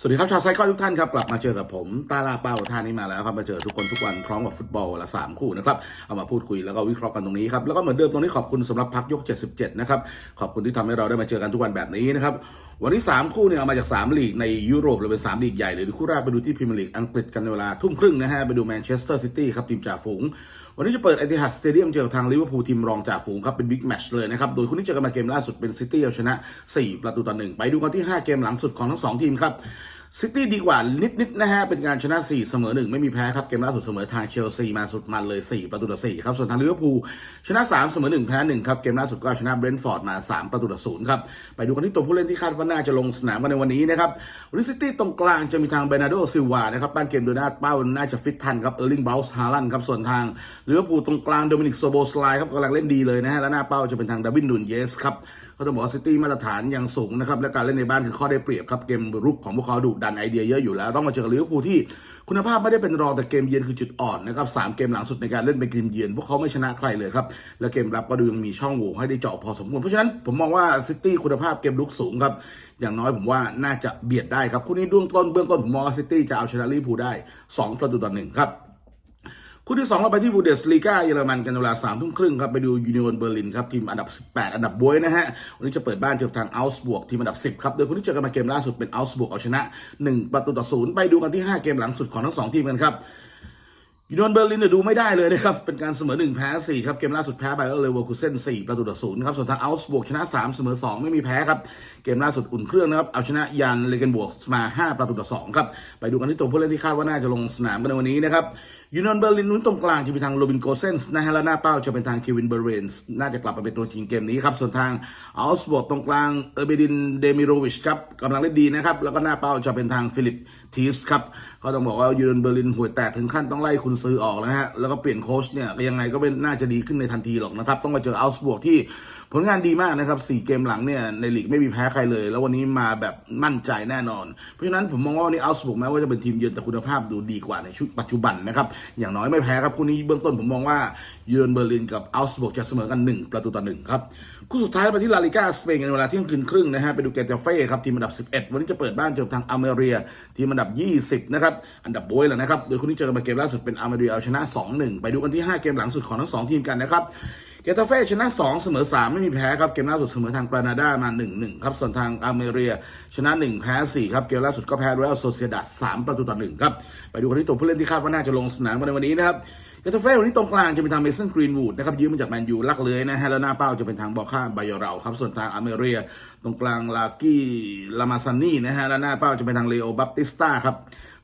สวัสดีครับชาวไซคอนทุกท่านครับกลับมาเจอกับผมตาลาเป้าท่านนี้มาแล้วครับมาเจอทุกคนทุกวันพร้อมกับฟุตบอลละสามคู่นะครับเอามาพูดคุยแล้วก็วิเคราะห์กันตรงนี้ครับแล้วก็เหมือนเดิมตรงนี้ขอบคุณสำหรับพักยก 77 นะครับขอบคุณที่ทำให้เราได้มาเจอกันทุกวันแบบนี้นะครับ วันนี้ 3 คู่เนี่ยเอามาจาก 3 ลีกในยุโรปเลยเป็น3ลีกใหญ่เลยคู่แรกไปดูที่พรีเมียร์ลีกอังกฤษกันในเวลาทุ่มครึ่งนะฮะไปดูแมนเชสเตอร์ซิตี้ครับทีมจ่าฝูง วันนี้จะเปิดไอติฮัดสเตเดียมเจอกับทางลิเวอร์พูลทีมรองจ่าฝูงครับเป็นบิ๊กแมตช์เลยนะครับโดยคู่นี้เจอกันมาเกมล่าสุดเป็นซิตี้เอาชนะ 4 ประตูต่อหนึ่งไปดูกันที่ 5 เกมหลังสุดของทั้งสองทีมครับ ซิตี้ดีกว่านิดๆนะฮะ เป็นการชนะ 4 เสมอ 1 ไม่มีแพ้ครับ เกมล่าสุดเสมอทางเชลซีมาสุดมันเลย 4 ประตูต่อ4ครับ ส่วนทางลิเวอร์พูลชนะ 3 เสมอ 1 แพ้ 1 ครับ เกมล่าสุดก็ชนะเบรนท์ฟอร์ดมา 3 ประตูต่อ0ครับ ไปดูกันที่ตัวผู้เล่นที่คาดว่าน่าจะลงสนามกันในวันนี้นะครับวันนี้ซิตี้ตรงกลางจะมีทางเบรนาร์โดซิลวานะครับปั้นเกมโดยหน้าเป้าน่าจะฟิตทันครับเออร์ลิงเบลส์ฮาลันครับส่วนทางลิเวอร์พูลตรงกลางโดมินิกโซโบสไลครับกำลังเล่นดีเลยนะฮะและหน้าเป้าจะเป็นทางดาวินนูนเยสครับ ก็ต้องบอกซิตี้มาตรฐานยังสูงนะครับและการเล่นในบ้านคือข้อได้เปรียบครับเกมรุกของพวกเขาดุดันไอเดียเยอะอยู่แล้วต้องมาเจอกับลิเวอร์พูลที่คุณภาพไม่ได้เป็นรองแต่เกมเยือนคือจุดอ่อนนะครับสามเกมหลังสุดในการเล่นเป็นเกมเยือนพวกเขาไม่ชนะใครเลยครับและเกมรับก็ดูยังมีช่องโหว่ให้ได้เจาะพอสมควรเพราะฉะนั้นผมมองว่าซิตี้คุณภาพเกมลุกสูงครับอย่างน้อยผมว่าน่าจะเบียดได้ครับคู่นี้เบื้องต้นเบื้องต้นผมมองว่าซิตี้จะเอาชนะลิเวอร์พูลได้สองประตูต่อหนึ่งครับ คู่ที่2เราไปที่บูเดสลีกาเยอรมันกันเวลา3ามทุ่มครึ่งครับ ไปดูยูนิเวนเบอร์ลินครับ ทีมอันดับ 18 อันดับบวยนะฮะ วันนี้จะเปิดบ้านเจอทางอัลส์บวกทีมอันดับ 10 ครับ โดยคนที่เจอกันมาเกมล่าสุดเป็นอัลส์บวกเอาชนะ 1 ประตูต่อศูนย์ไปดูกันที่ 5 เกมหลังสุดของทั้งสองทีมกันครับยูนนเบอร์ลินเนี่ยดูไม่ได้เลยนะครับ เป็นการเสมอ1แพ้4ครับ เกมล่าสุดแพ้ไปก็เลยเวอร์คูเซ่น4ประตูต่อศูนย์ครับ ส่วนทางอัลส์บวกชนะ3เสมอ2ไม่มีแพ้ครับ เกมล่าสุดอุ่นเครื่องนะครับ เอาชนะยันเลเกนบวกมา5ประตูต่อ2ครับ ไปดูกันที่ตัวผู้เล่นที่คาดว่าน่าจะลงสนามกันในวันนี้นะครับ ยูนนเบอร์ลินนู้นตรงกลางจะเป็นทางโรบินโกเซนส์นะฮะและหน้าเป้าจะเป็นทางเควินเบอร์เรนส์น่าจะกลับมาเป็นตัวจริงเกมนี้ครับ ส่วนทางอัลส์บวกตรงกลางเออร์เบดินเดมิโรวิชครับกำลังเล่นดีนะครับ แล้วก็หน้าเป้าจะเป็นทางฟิลิปทีสครับก็ต้องบอกว่ายูนเบอร์ลินห่วยแตกถึงขั้นต้องไล่คุณซื้อออกนะฮะแล้วก็เปลี่ยนโค้ชเนี่ยยังไงก็เป็นน่าจะดีขึ้นในทันทีหรอกนะครับต้องมาเจออัลส์บวกที่ ผลงานดีมากนะครับสี่เกมหลังเนี่ยในลีกไม่มีแพ้ใครเลย แล้ววันนี้มาแบบมั่นใจแน่นอน เพราะฉะนั้นผมมองว่าวันนี้อัลสบวกแม้ว่าจะเป็นทีมเยือนแต่คุณภาพดูดีกว่าในชุดปัจจุบันนะครับอย่างน้อยไม่แพ้ครับคู่นี้เบื้องต้นผมมองว่าเยูนเบอร์ลินกับอัลสบวกจะเสมอกัน1ประตูต่อหนึ่งครับคู่สุดท้ายไปที่ลาลิก้าสเปนกันเวลาเที่ยงคืนครึ่งนะฮะไปดูเกตาเฟ่ครับทีมอันดับ 11 วันนี้จะเปิดบ้านเจอทางอเมเรียทีมอันดับ 20 นะครับ อันดับโบยแล้วนะครับ โดยคู่นี้เจอกันมาเกมล่าสุดเป็นอเมเรียเอาชนะ 2-1 ไปดูกันที่ 5 เกมหลังสุดของทั้ง 2 ทีมกันนะครับ กตาเฟ่ชนะ 2 เสมอ 3 ไม่มีแพ้ครับ เกมล่าสุดเสมอทางกรานาดามา 1-1 ครับ ส่วนทางอเมเรียชนะ 1 แพ้ 4 ครับ เกมล่าสุดก็แพ้รอยัลโซเซียดัด3ประตูต่อ 1 ครับ ไปดูกันที่ตัวผู้เล่นที่คาดว่าน่าจะลงสนามในวันนี้นะครับเกตาเฟ่วันนี้ตรงกลางจะเป็นทางเมสันกรีนวูดนะครับยืมมาจากแมนยูลักเลยนะฮะแล้วหน้าเป้าจะเป็นทางบอค่าบายเราครับส่วนทางอเมเรียตรงกลางลากี้ลามาซานี่นะฮะแล้วหน้าเป้าจะเป็นทางเลโอบัปติสตาครับ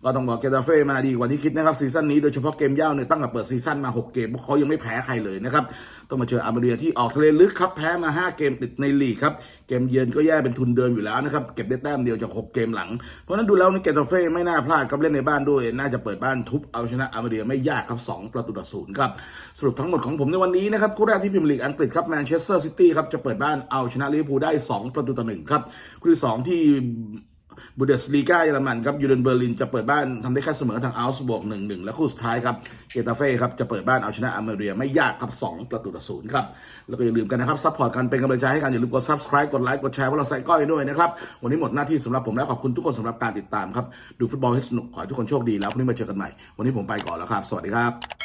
ก็ต้องบอกเกตาเฟ่มาดีกว่าที่คิดนะครับซีซั่นนี้โดยเฉพาะเกมย่าวเนี่ยตั้งแต่เปิดซีซั่นมา 6 เกมเขายังไม่แพ้ใครเลยนะครับต้องมาเจออเมเรียที่ออกทะเลลึกครับแพ้มา 5 เกมติดในลีกครับเกมเยือนก็แย่เป็นทุนเดิมอยู่แล้วนะครับเก็บได้แต้มเดียวจาก 6 เกมหลัง เพราะนั้นดูแล้วนี่เกตาเฟ่ไม่น่าพลาดครับเล่นในบ้านด้วย น่าจะเปิดบ้านทุบเอาชนะอเมเรียไม่ยากครับ 2 ประตูต่อศูนย์ครับสรุปทั้งหมดของผมในวันนี้นะครับคู่แรกที่พรีเมียร์ลีกอังกฤษครับแมนเชสเตอร์ซิตี้ครับจะเปิดบ้านเอาชนะลิเวอร์พูลได้ 2 ประตูต่อหนึ่งครับคู่ที่สองที่ บูเดสลีกาเยอรมันครับยูเรนเบอร์ลินจะเปิดบ้านทำได้แค่เสมอทางอัลส์บวกหนึ่งหนึ่งและคู่สุดท้ายครับเกตาเฟ่ครับจะเปิดบ้านเอาชนะอเมเรียไม่ยากครับสองประตูต่อศูนย์ครับแล้วก็อย่าลืมกันนะครับซัพพอร์ตกันเป็นกำลังใจให้กันอย่าลืมกด subscribe กดไลค์กดแชร์พวกเราใส่ก้อยด้วยนะครับวันนี้หมดหน้าที่สำหรับผมแล้วขอบคุณทุกคนสำหรับการติดตามครับดูฟุตบอลให้สนุกขอให้ทุกคนโชคดีแล้วพรุ่งนี้มาเจอกันใหม่วันนี้ผมไปก่อนแล้วครับ สวัสดีครับ